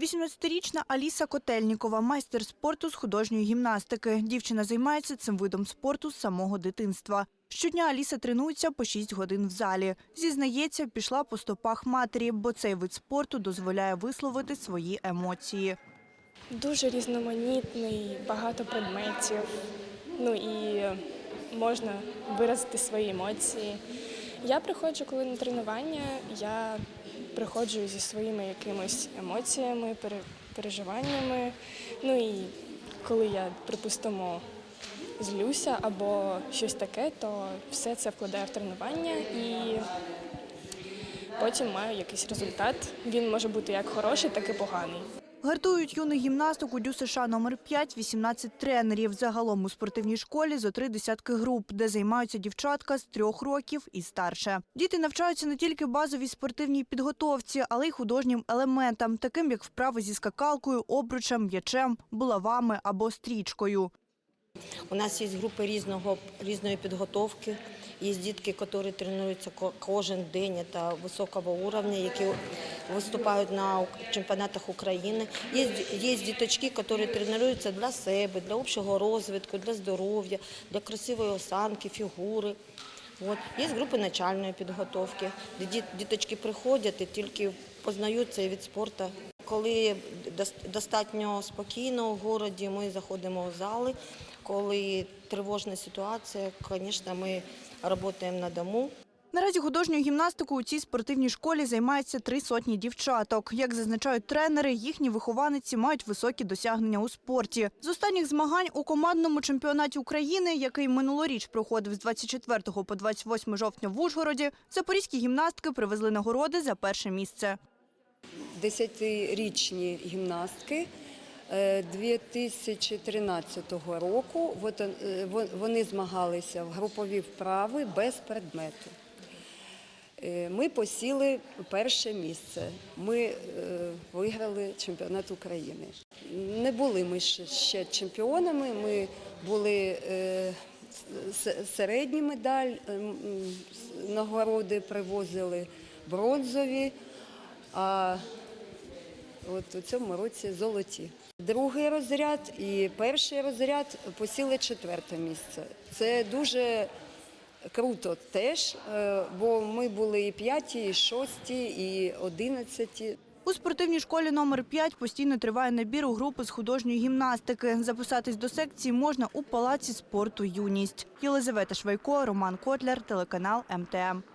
18-річна Аліса Котельнікова, майстер спорту з художньої гімнастики. Дівчина займається цим видом спорту з самого дитинства. Щодня Аліса тренується по 6 годин в залі. Зізнається, пішла по стопах матері, бо цей вид спорту дозволяє висловити свої емоції. Дуже різноманітний, багато предметів. Ну і можна виразити свої емоції. Я приходжу, коли на тренування, я приходжу зі своїми якимись емоціями, переживаннями. Ну і коли я, припустимо, злюся або щось таке, то все це вкладаю в тренування і потім маю якийсь результат. Він може бути як хороший, так і поганий. Гартують юних гімнасток у Дю США номер 5 18 тренерів. Загалом у спортивній школі зо три десятки груп, де займаються дівчатка з трьох років і старше. Діти навчаються не тільки базовій спортивній підготовці, але й художнім елементам, таким як вправи зі скакалкою, обручем, м'ячем, булавами або стрічкою. У нас є групи різного, різної підготовки. Є дітки, які тренуються кожен день та високого рівня, які виступають на чемпіонатах України. Є, є діточки, які тренуються для себе, для общого розвитку, для здоров'я, для красивої осанки, фігури. От. Є групи начальної підготовки, де діточки приходять і тільки познають цей від спорту. Коли достатньо спокійно в місті, ми заходимо в зали. Коли тривожна ситуація, звісно, ми працюємо на дому. Наразі художньою гімнастикою у цій спортивній школі займається три сотні дівчаток. Як зазначають тренери, їхні вихованиці мають високі досягнення у спорті. З останніх змагань у командному чемпіонаті України, який минулоріч проходив з 24 по 28 жовтня в Ужгороді, запорізькі гімнастки привезли нагороди за перше місце. Десятирічні гімнастки е, 2013 року. От, е, вон- Вони змагалися в групові вправи без предмету. Е, Ми посіли перше місце. Ми е, виграли чемпіонат України. Не були ми ще- чемпіонами, ми були е, середні медаль, е, м, с- нагороди привозили бронзові, а от у цьому році золоті. Другий розряд і перший розряд посіли четверте місце. Це дуже круто теж, е, бо ми були і п'яті, і шості, і одинадцяті. У спортивній школі номер 5 постійно триває набір у групи з художньої гімнастики. Записатись до секції можна у палаці спорту Юність. Єлизавета Швайко, Роман Котляр, телеканал МТМ.